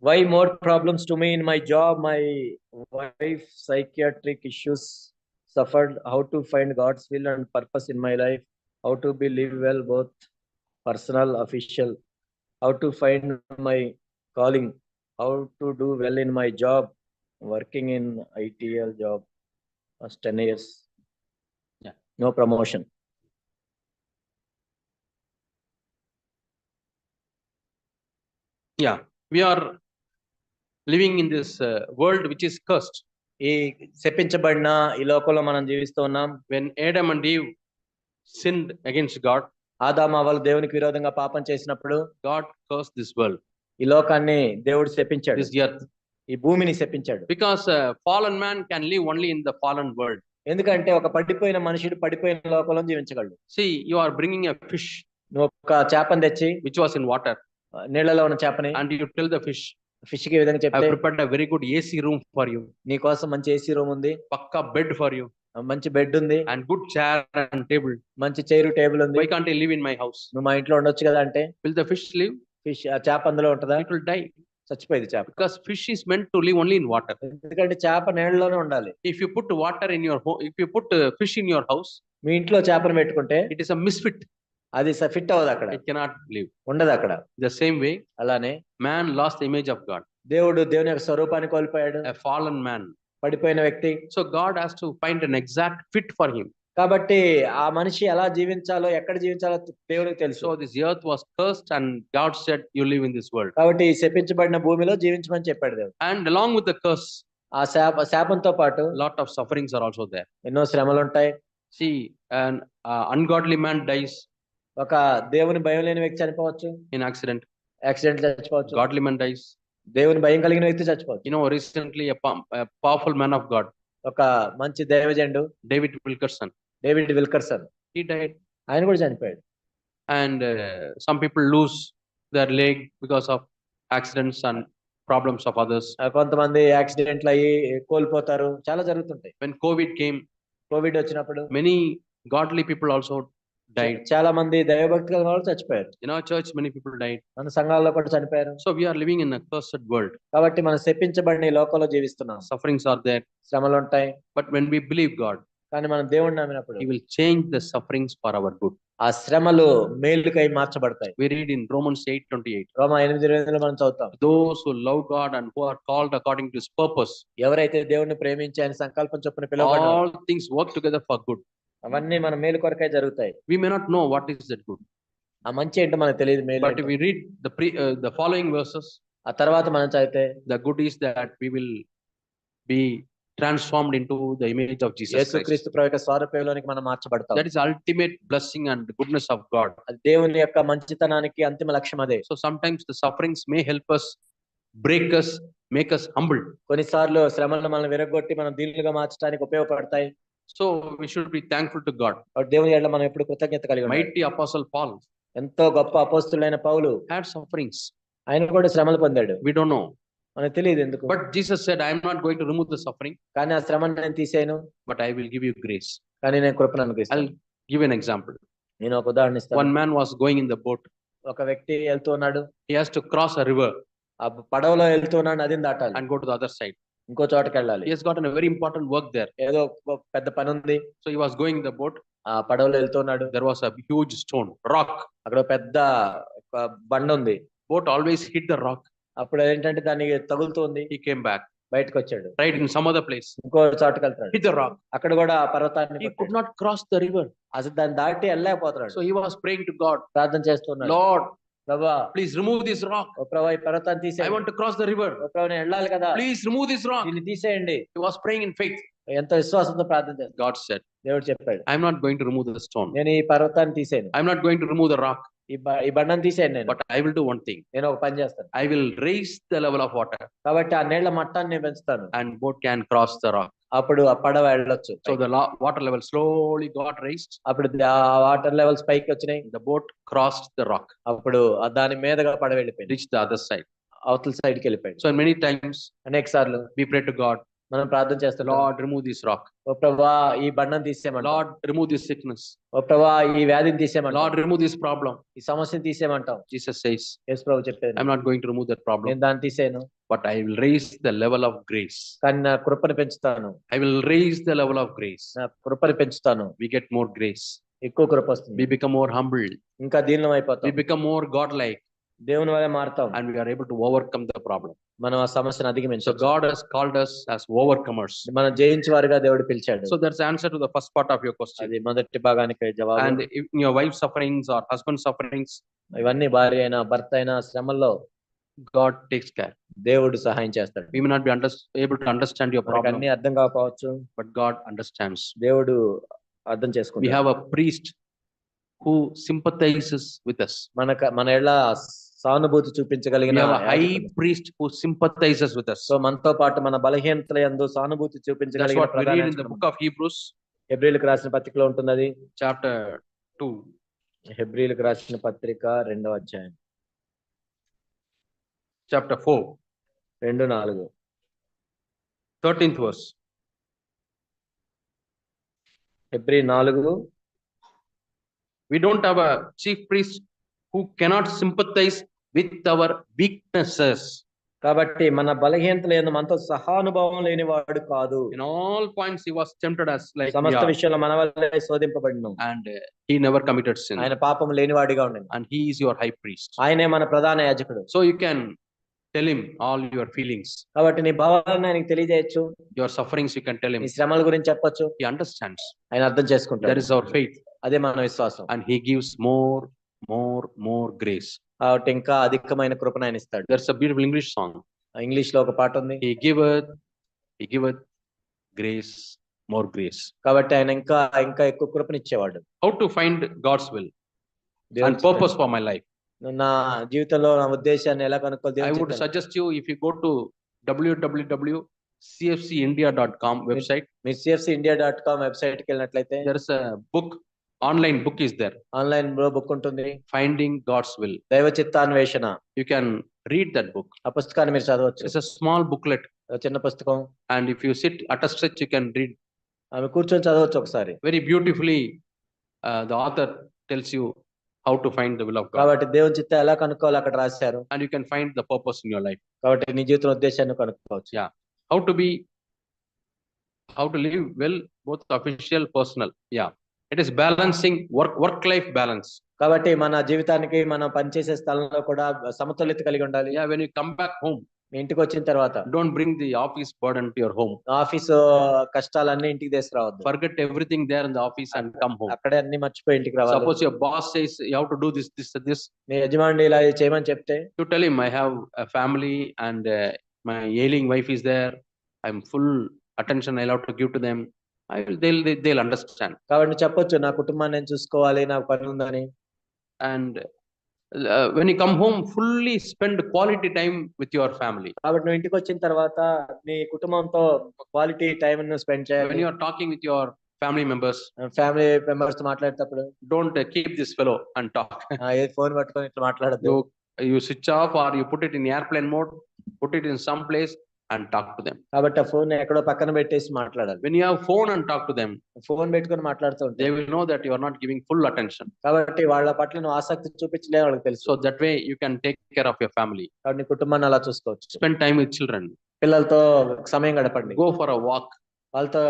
Why more problems to me in my job? My wife psychiatric issues suffered. How to find God's will and purpose in my life? How to be live well, both personal, official? How to find my calling? How to do well in my job? Working in ITL job past 10 years. Yeah. No promotion. Yeah, we are living in this world which is cursed ఈ చెప్పించబడిన ఈ లోకంలో మనం జీవిస్తూ ఉన్నాం. When Adam and Eve sinned against God ఆదామ వాళ్ళు దేవునికి విరోధంగా పాపం చేసినప్పుడు గాడ్ కస్ట్ దిస్ వరల్డ్ ఈ లోకాన్ని దేవుడు చెప్పించాడు దిస్ ఎర్త్ ఈ భూమిని చెప్పించాడు because fallen man can live only in the fallen world ఎందుకంటే ఒక పడిపోయిన మనిషిడు పడిపోయిన లోకంలో జీవించగలడు. See you are bringing a fish నువ్వు ఒక చేపను తెచ్చి విచ్ వాస్ ఇన్ వాటర్ నీళ్ళలో ఉన్న చేపని and you tell the fish ఫిష్కి విధంగా చెప్తే prepared very good AC room for you నీ కోసం మంచి ఏసీ రూమ్ ఉంది. పక్కా బెడ్ ఫర్ యు మంచి బెడ్ ఉంది. And good chair and table మంచి చైర్ టేబుల్ ఉంది. Why can't live in my house నువ్వు మా ఇంట్లో ఉండొచ్చు కదా అంటే will the fish live fish ఆ చేప అందులో ఉంటుందా? ఇట్ విల్ డై చచ్చిపోయింది చేప. Because fish is meant to live only in water ఎందుకంటే చేప నీళ్ళలోనే ఉండాలి. If you put water in your home if you put fish in your house మీ ఇంట్లో చేపను పెట్టుకుంటే ఇట్ ఇస్ అ మిస్ఫిట్ అది ఫిట్ అవ్వదు అక్కడ. ఇట్ కెనాట్ లీవ్ ఉండదు అక్కడ. ద సేమ్ వే అలానే man lost image of God దేవుడు దేవుని యొక్క స్వరూపాన్ని కోల్పోయాడు. ఫాలన్ మ్యాన్ పడిపోయిన వ్యక్తి. So God has to find an exact fit for him కాబట్టి ఆ మనిషి ఎలా జీవించాలో ఎక్కడ జీవించాలో దేవుడికి తెలుసు. Earth was cursed and God you live in world కాబట్టి శపించబడిన భూమిలో జీవించమని చెప్పాడు దేవుడు. And along with the curse ఆ శాప శాపంతో పాటు lot of sufferings are also ఎన్నో శ్రమలుంటాయి సి అన్గాడ్లీ మ్యాన్ డైస్ ఒక దేవుని భయం లేని వ్యక్తి చనిపోవచ్చు. ఇన్ యాక్సిడెంట్ యాక్సిడెంట్ చచ్చిపోవచ్చు. గాడ్ లిమెంటైజ్ దేవుని భయం కలిగిన వ్యక్తి చచ్చిపోవచ్చు. You know recently powerful man of God ఒక మంచి దైవజెండు David Wilkerson David Wilkerson he died ఆయన కూడా చనిపోయాడు. And some people lose their life because of accidents and problems of others కొంతమంది యాక్సిడెంట్లు అయ్యి కోల్పోతారు. చాలా జరుగుతుంటాయి. కోవిడ్ కేమ్ కోవిడ్ వచ్చినప్పుడు many godly people also died చాలా మంది దైవభక్తి కలిగిన వాళ్ళు చచ్చిపోయారు. In our church many people died మన సంఘాల్లో కూడా చనిపోయారు. So we are living in a cursed world కాబట్టి మనం శప్పించబడిన ఈ లోకంలో జీవిస్తున్నాం. సఫరింగ్స్ ఆర్ దేర్ శ్రమలు ఉంటాయి. But when we believe God కానీ మనం దేవుడిని నమ్మినప్పుడు will change the sufferings for our good ఆ శ్రమలు మేలుకై మార్చబడతాయి. Read in eight twenty eight రోమ ఎనిమిది మనం చదువుతాం. Those love God and called according to purpose ఎవరైతే దేవుణ్ణి ప్రేమించి అని సంకల్పం చెప్పిన పిల్లలు things work together for good అవన్నీ మన మేలు కొరకై జరుగుతాయి We may not know what is that good, ఆ మంచి ఏంటో మనకు తెలియదు మేలు but ఏంటో. if we read the pre, uh, the following verses, ఆ తర్వాత మనం చదివితే the good is that we will be transformed into the image of Jesus Christ. యేసుక్రీస్తు ప్రభు యొక్క స్వారూప్యంలోనికి మనం మార్చబడతాం That is ultimate blessing and goodness of God. అది దేవుని యొక్క మంచితనానికి అంతిమ లక్ష్యం అదే So sometimes the sufferings may help us, break us, make us humble. కొన్నిసార్లు శ్రమలను మనం విరగొట్టి మనం దీనులుగా మార్చడానికి ఉపయోగపడతాయి So we should be thankful to God. కాబట్టి దేవుని ఎడల మనం ఎప్పుడు కృతజ్ఞత కలిగి ఉండాలి. Mighty Apostle Paul ఎంతో గొప్ప అపోస్తులైన పౌలు had sufferings. ఆయన కూడా శ్రమలు పొందాడు We don't know. మనకు తెలియదు ఎందుకు But Jesus said, I am not going to remove the suffering, కానీ ఆ శ్రమను నేను తీసేయను but I will give you grace. కానీ నేను కృపను అనుగ్రహిస్తాను I'll give an example. నేను ఒక ఉదాహరణ ఇస్తాను One man was going in the boat. ఒక వ్యక్తి వెళ్తూ ఉన్నాడు He has to cross a river ఆ పడవలో వెళ్తూ ఉన్నాడు నదిని దాటాలి and go to the other side. ఇంకో చోటకి వెళ్ళాలి he has got a very important work there ఏదో పెద్ద పని ఉంది so he was going the boat ఆ పడవలో వెళ్తున్నాడు. There was a huge stone rock అక్కడ పెద్ద బండ ఉంది. Boat always hit the rock అప్పుడు ఏంటంటే దానికి తగులుతోంది హి కేమ్ బ్యాక్ బయటకు వచ్చాడు right in some other place ఇంకో చోటకి వెళ్తాడు హిట్ ద రాక్ అక్కడ కూడా పర్వతాన్ని he could not cross the river అసలు దాన్ని దాటి వెళ్ళలేకపోతున్నాడు. So he was praying to God ప్రార్థన చేస్తున్నాడు. లార్డ్ ప్రభా please remove this rock. ఓ ప్రభా ఈ పర్వతాన్ని I తీసేయండి want to cross the river. ఓ ప్రభా నేను వెళ్ళాలి కదా Please remove this rock. దీన్ని తీసేయండి He was praying in faith. ఎంతో విశ్వాసంతో ప్రార్థన చేస్తాడు God said, దేవుడు చెప్పాడు I'm not going to remove the stone. నేను ఈ పర్వతాన్ని I'm not going to remove the rock, ఈ బ- ఈ బండను తీసేయండి నేను but I will do one thing. నేను ఒక పని చేస్తాను I will raise the level of water కాబట్టి ఆ నీళ్ళ మట్టాన్ని నేను పెంచుతాను and boat can cross the rock. అప్పుడు ఆ పడవ వెళ్ళొచ్చు so the water level slowly got raised అప్పుడు వాటర్ లెవెల్ స్పైక్ వచ్చినాయి. The boat cross the rock అప్పుడు దాని మీదగా పడవ వెళ్ళిపోయింది. రిచ్ ద అదర్ సైడ్ అవతల సైడ్కి వెళ్ళిపోయింది. సో మెనీ టైమ్స్ అనేక సార్లు బీ ప్రే టు గాడ్ మనం ప్రార్థన చేస్తాం లార్డ్ రిమూవ్ దిస్ రాక్ ఓ ప్రభా ఈ బండం తీసేమా లార్డ్ రిమూవ్ దిస్ సిక్నెస్ ఓ ప్రభా ఈ వ్యాధిని తీసేమా లార్డ్ రిమూవ్ దిస్ ప్రాబ్లం ఈ సమస్యని తీసేమంటావు జీసస్ సేస్ ఎస్ ప్రభు చెప్పేది. I am not going to remove that problem నేను దాన్ని తీసేయను. But I will raise the level of grace కానీ నా పెంచుతాను. I will raise the level of grace నా కృపను పెంచుతాను. వి గెట్ మోర్ గ్రేస్ ఎక్కువ కృప వస్తుంది. వి బికమ్ మోర్ హంబుల్డ్ ఇంకా దీనం అయిపోతాం. We become more God like దేవుని వలె మారుతాం. And we are able to overcome the problem మన ఆ సమస్యను అధిగమించు so God has called us as overcomers. మన జయించు వారిగా దేవుడు పిలిచాడు. So that's answer to the first part of your question అది మొదటి భాగానికి జవాబు. And your wife sufferings or husband sufferings ఇవన్నీ భార్య అయినా భర్త అయినా శ్రమల్లో గాడ్ టేక్స్ కేర్ దేవుడు సహాయం చేస్తాడు. We may not be understand able to understand your problem అన్ని అర్థం కాకపోవచ్చు. బట్ గాడ్ అండర్స్టాండ్స్ దేవుడు అర్థం చేసుకుంటాడు. We have a priest who sympathizes with us మన మన ఎలా సానుభూతి చూపించగలిగిన high priest who sympathizes with us. So మనతో పాటు మన బలహీనతల యందు సానుభూతి చూపించగలిగిన రాసిన పత్రికలో ఉంటుంది చాప్టర్ 2 హెబ్రీలకు రాసిన పత్రిక రెండవ అధ్యాయం. చాప్టర్ ఫోర్ రెండు నాలుగు. 13th వర్స్ హెబ్రి నాలుగు. We don't have a chief priest who cannot sympathize with our weaknesses కాబట్టి మన బలహీనతలు ఏందో మనతో సహానుభవం లేని వాడు కాదు. In all points he was tempted us like సమస్త విషయంలో మన వల్లే శోధింపబడను and he never committed sin ఆయన పాపం లేని వాడిగా ఉండను and he is your high priest ఆయనే మన ప్రధాన యాజకుడు. So you can tell him all your feelings కాబట్టి నీ భావాలను ఆయనకి తెలియజేయచ్చు. Your sufferings you can tell him శ్రమల గురించి చెప్పొచ్చు. హి అండర్స్టాండ్స్ ఆయన అర్థం చేసుకుంటాడు. దట్ ఇస్ అవర్ ఫెయిత్ అదే మన విశ్వాసం. And he gives more more more grace కాబట్టి ఇంకా అధికమైన కృపను ఆయన ఇస్తాడు. దర్స్ బ్యూటిఫుల్ ఇంగ్లీష్ సాంగ్ ఇంగ్లీష్లో ఒక పాట ఉంది. గ్రేస్ మోర్ గ్రేస్ కాబట్టి ఆయన ఇంకా ఇంకా ఎక్కువ కృపను ఇచ్చేవాడు how to find God's will purpose for my life నా జీవితంలో నా ఉద్దేశాన్ని ఎలా కనుక్కోవాలి? I would suggest you if you go to WWW CFC India dot com website me CFC India dot com వెబ్సైట్కి వెళ్ళినట్లయితే there's book online book is there ఆన్లైన్లో book ఉంటుంది. ఫైండింగ్ గాడ్స్ విల్ దైవ చిత్తాన్వేషణ. You can read that book ఆ పుస్తకాన్ని మీరు చదవచ్చు. It's small booklet చిన్న పుస్తకం. And if you sit at stretch you can read ఆమె కూర్చొని చదవచ్చు ఒకసారి. Very beautifully the author tells you how to find the will of కాబట్టి దేవుని చిత్త ఎలా కనుక్కోవాలి అక్కడ రాశారు. And you can find the purpose in your life కాబట్టి నీ జీవితం ఉద్దేశాన్ని కనుక్కోవచ్చు. Yeah how to be how to live well both official personal yeah it is balancing work work life balance కాబట్టి మన జీవితానికి మనం పనిచేసే స్థలంలో కూడా సమతుల్యత కలిగి ఉండాలి. వెన్ యూ కమ్ హోమ్ ఇంటికి వచ్చిన తర్వాత don't bring the office burden to your home office కష్టాలు అన్ని ఇంటికి తీసుకురావద్దు. Forget everything there in the office and come home అక్కడే అన్ని మర్చిపోయి ఇంటికి రావాలి. Suppose your boss says you have to do this this this మీ యజమాని ఇలా చేయమని చెప్తే to tell him I have a family and my ailing wife is there I am full attention I love to give to them I will, they'll, they- they'll understand. కాబట్టి నువ్వు చెప్పొచ్చు నా కుటుంబాన్ని నేను చూసుకోవాలి నాకు పని ఉందని And uh, when you come home, fully spend quality time with your family. కాబట్టి నువ్వు ఇంటికి వచ్చిన తర్వాత నీ కుటుంబంతో క్వాలిటీ టైం స్పెండ్ When చేయాలి you are talking with your family members, family మెంబర్స్తో మాట్లాడేటప్పుడు don't uh, keep this fellow and talk. ఆ, ఏ ఫోన్ పట్టుకొని ఇట్లా మాట్లాడద్దు You, you switch off or you put it in airplane mode, put it in some and talk to them. కాబట్టి ఆ phone ఎక్కడో పక్కన పెట్టేసి మాట్లాడాలి When you have phone and talk to them, phone పెట్టుకొని మాట్లాడుతూ will know that you are not giving full attention. కాబట్టి వాళ్ళ పట్ల నువ్వు ఆసక్తి చూపించలే వాళ్ళకి తెలుసు So that way you can take care of your family. కాబట్టి నీ కుటుంబాన్ని అలా చూసుకోవచ్చు Spend time with children. పిల్లలతో సమయం గడపండి Go for a walk వాళ్ళతో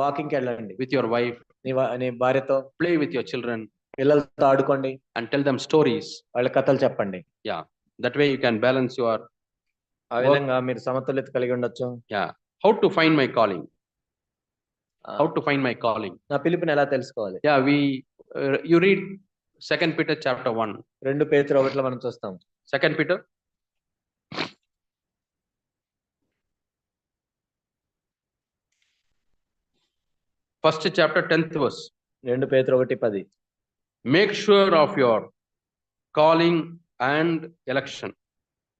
వాకింగ్కి వెళ్ళండి with your wife. నీ వా- నీ భార్యతో Play with your children పిల్లలతో ఆడుకోండి and tell them stories. వాళ్ళ కథలు చెప్పండి That way you can balance your ఆ విధంగా మీరు సమతుల్యత కలిగి ఉండొచ్చు. Yeah how to find my calling how to find my calling నా పిలుపుని ఎలా తెలుసుకోవాలి? Yeah we you read second Peter chapter one రెండు పేజీలు ఒకటిలో మనం చూస్తాం. Second Peter first chapter tenth verse రెండు పేజీలు ఒకటి పది. Make sure of your calling and election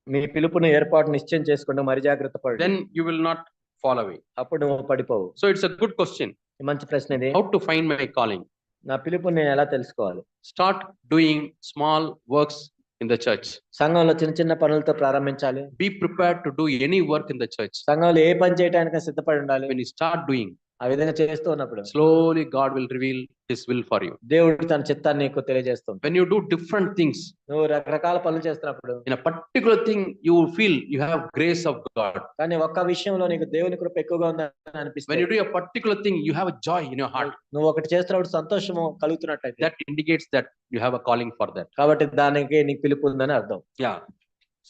మీ పిలుపుని ఏర్పాటు నిశ్చయం చేసుకుంటూ మరి జాగ్రత్త పడు Then you will not fall away. అప్పుడు నువ్వు పడిపోవు it's a good question. ఈ మంచి ప్రశ్న ఇది How to find my calling? నా పిలుపుని నేను ఎలా తెలుసుకోవాలి Start doing small works in the church. సంఘంలో చిన్న చిన్న పనులతో ప్రారంభించాలి Be prepared to do any work in the church. సంఘంలో ఏ పని చేయడానికి సిద్ధపడి ఉండాలి When you start doing, ఆ విధంగా చేస్తూ ఉన్నప్పుడు slowly God will reveal this will for you దేవుడు తన చిత్తాన్ని ఎక్కువ తెలియజేస్తాం when you do different things నువ్వు రకరకాల పనులు చేస్తున్నప్పుడు in particular thing you feel you have grace of God కానీ ఒక్క విషయంలో నీకు దేవుని కృప ఎక్కువగా ఉందని అనిపిస్తుంది particular thing you have joy in your heart నువ్వు ఒకటి చేస్తున్నప్పుడు సంతోషం కలుగుతున్నట్టు that indicates that you have a calling for that కాబట్టి దానికి నీకు పిలుపు ఉందని అర్థం. Yeah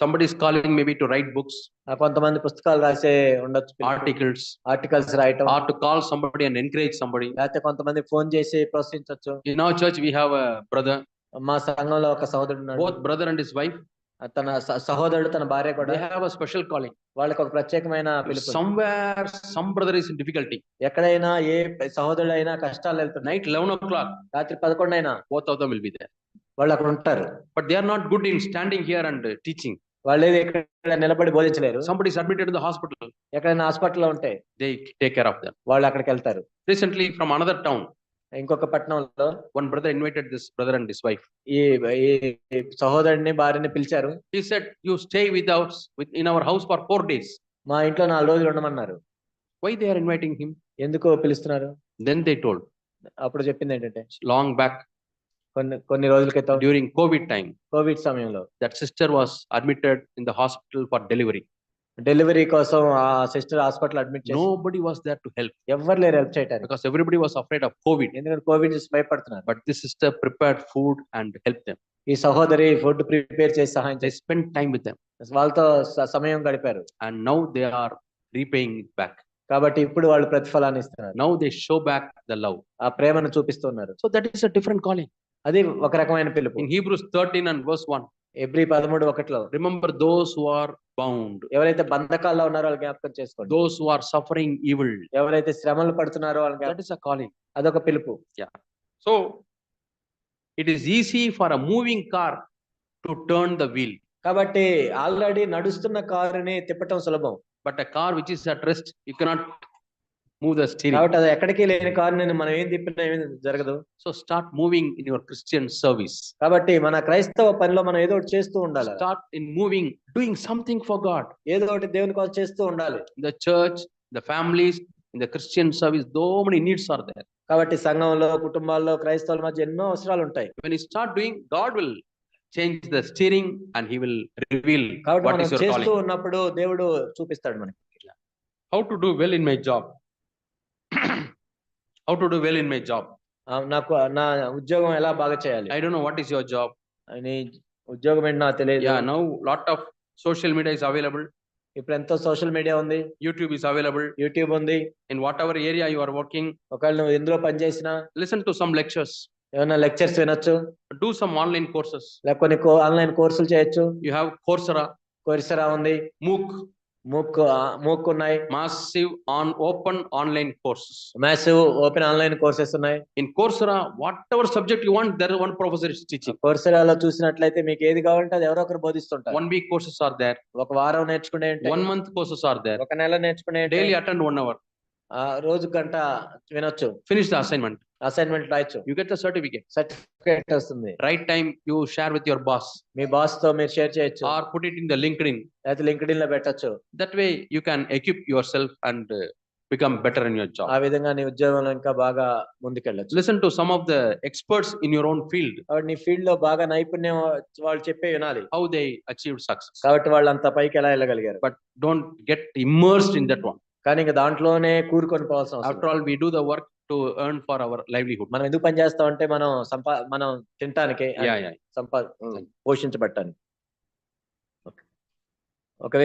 Somebody is calling maybe to write books, ఆ కొంతమంది పుస్తకాలు రాసే ఉండొచ్చు articles, ఆర్టికల్స్ రాయటం or to call somebody and encourage somebody. లేకపోతే కొంతమంది ఫోన్ చేసి ప్రోత్సహించవచ్చు In our church, we have a brother, మా సంఘంలో ఒక సహోదరుడు both brother and his wife, తన సహోదరుడు తన భార్య కూడా they have a special calling. వాళ్ళకి ఒక ప్రత్యేకమైన పిలుపు some brother is in difficulty. ఎక్కడైనా ఏ సహోదరుడు అయినా కష్టాలు వెళ్తున్నాయి Night eleven o'clock, రాత్రి పదకొండు అయినా both of them will be there. వాళ్ళు అక్కడ ఉంటారు. But they are not good in standing here and teaching వాళ్ళు ఏది ఎక్కడ నిలబడి బోధించలేరు. సంబడి సబ్మిటెడ్ హాస్పిటల్ ఎక్కడైనా హాస్పిటల్ ఉంటే they take care of them వాళ్ళు అక్కడికి వెళ్తారు. రీసెంట్లీ ఫ్రమ్ అనదర్ టౌన్ ఇంకొక పట్టణంలో one brother invited this brother and this wife ఈ సహోదరుని భార్యని పిలిచారు. He set you stay with ours with in our house for four days మా ఇంట్లో నాలుగు రోజులు ఉండమన్నారు. Why they are inviting him ఎందుకు పిలుస్తున్నారు? దెన్ దే టోల్డ్ అప్పుడు చెప్పింది ఏంటంటే లాంగ్ బ్యాక్ కొన్ని కొన్ని రోజుల క్రితం డ్యూరింగ్ కోవిడ్ టైం కోవిడ్ సమయంలో. That sister was admitted in the hospital for delivery delivery కోసం ఆ sister hospital admit nobody was there to help ఎవరు లేరు హెల్ప్ చేయడానికి because everybody was afraid of Covid ఎందుకంటే కోవిడ్ నుంచి భయపడుతున్నారు. But this sister prepare food and help them ఈ సహోదరి ఫుడ్ ప్రిపేర్ చేసి సహాయం చేసి స్పెండ్ టైం విత్ దెమ్ వాళ్ళతో సమయం గడిపారు. And now they are repaying back కాబట్టి ఇప్పుడు వాళ్ళు ప్రతిఫలాన్ని ఇస్తున్నారు. Now they show back the love ఆ ప్రేమను చూపిస్తున్నారు. So that is a different calling అది ఒక రకమైన పిలుపు. Hebrews thirteen and verse one every పదమూడు ఒకట్లో. రిమెంబర్ దోస్ ఆర్ బౌండ్ ఎవరైతే బంధకాల్లో ఉన్నారో వాళ్ళు జ్ఞాపకం చేసుకో దోస్ ఆర్ సఫరింగ్ ఈవిల్ ఎవరైతే శ్రమలు పడుతున్నారో వాళ్ళకి కాలింగ్ అదొక పిలుపు. So it is easy for a moving car to turn the wheel కాబట్టి ఆల్రెడీ నడుస్తున్న కార్ కారుని తిప్పటం సులభం. But a car which is at rest you cannot move the steering కాబట్టి అది ఎక్కడికి లేని కార్ మనం ఏం తిప్పినా ఏమి జరగదు. So start moving in your Christian service కాబట్టి మన క్రైస్తవ పనిలో మనం ఏదో ఒకటి చేస్తూ ఉండాలి. Start in moving doing something for God ఏదో ఒకటి దేవుని కోసం చేస్తూ ఉండాలి. The church the families in the Christian service though many needs are there కాబట్టి సంఘంలో కుటుంబాల్లో క్రైస్తవుల మధ్య ఎన్నో అవసరాలు ఉంటాయి. When you start doing God will change the steering and he will reveal కాబట్టి చేస్తూ ఉన్నప్పుడు దేవుడు చూపిస్తాడు మనకి. How to do well in my job How to do well in my job. ఆ, నాకు నా ఉద్యోగం ఎలా బాగా చేయాలి I don't know what is your job. నీ ఉద్యోగం ఏంటి నాకు తెలియదు Yeah, now lot of social media is available. ఇప్పుడు ఎంతో సోషల్ మీడియా ఉంది YouTube is available. యూట్యూబ్ ఉంది In whatever area you are working, ఒకవేళ నువ్వు ఎందులో పనిచేసినా listen to some lectures. ఏమైనా లెక్చర్స్ వినొచ్చు Do some online courses. లేక కొన్ని ఆన్లైన్ కోర్సులు చేయొచ్చు You have Coursera, కొరిసరా ఉంది MOOC, మూక్ మూక్ uh, ఉన్నాయి. Massive on open online courses massive open online courses ఉన్నాయి. In Coursera whatever subject you want there one professor is teaching కోర్సరాలో చూసినట్లయితే మీకు ఏది కావాలంటే అది ఎవరో బోధిస్తుంటారు. One week courses are there ఒక వారం నేర్చుకునే one month courses are there ఒక నెల నేర్చుకునే డైలీ అటెండ్ వన్ అవర్ రోజు గంట వినొచ్చు. ఫినిష్ ద అసైన్మెంట్ అసైన్మెంట్ రాయొచ్చు You get the certificate. Certificate వస్తుంది Right time you share with your boss మీ బాస్తో మీరు షేర్ చేయొచ్చు or put it in the LinkedIn. లేకపోతే లింక్డ్లో పెట్టొచ్చు That way you can equip yourself and uh, become better in your ఆ job. విధంగా నీ ఉద్యోగంలో ఇంకా బాగా ముందుకెళ్ళచ్చు Listen to some of the experts in your own field, కాబట్టి నీ ఫీల్డ్లో బాగా నైపుణ్యం వాళ్ళు చెప్పే వినాలి how they achieved success. కాబట్టి వాళ్ళు అంత పైకి ఎలా వెళ్ళగలిగారు But don't get immersed in that one. కానీ ఇంకా దాంట్లోనే కూరుకొని పోవాల్సిన అవసరం After all, we do the to earn for our livelihood. మనం ఎందుకు పని చేస్తాం అంటే మనం సంపా మనం తినటానికి. సంపా పోషించబట్టానికి ఒక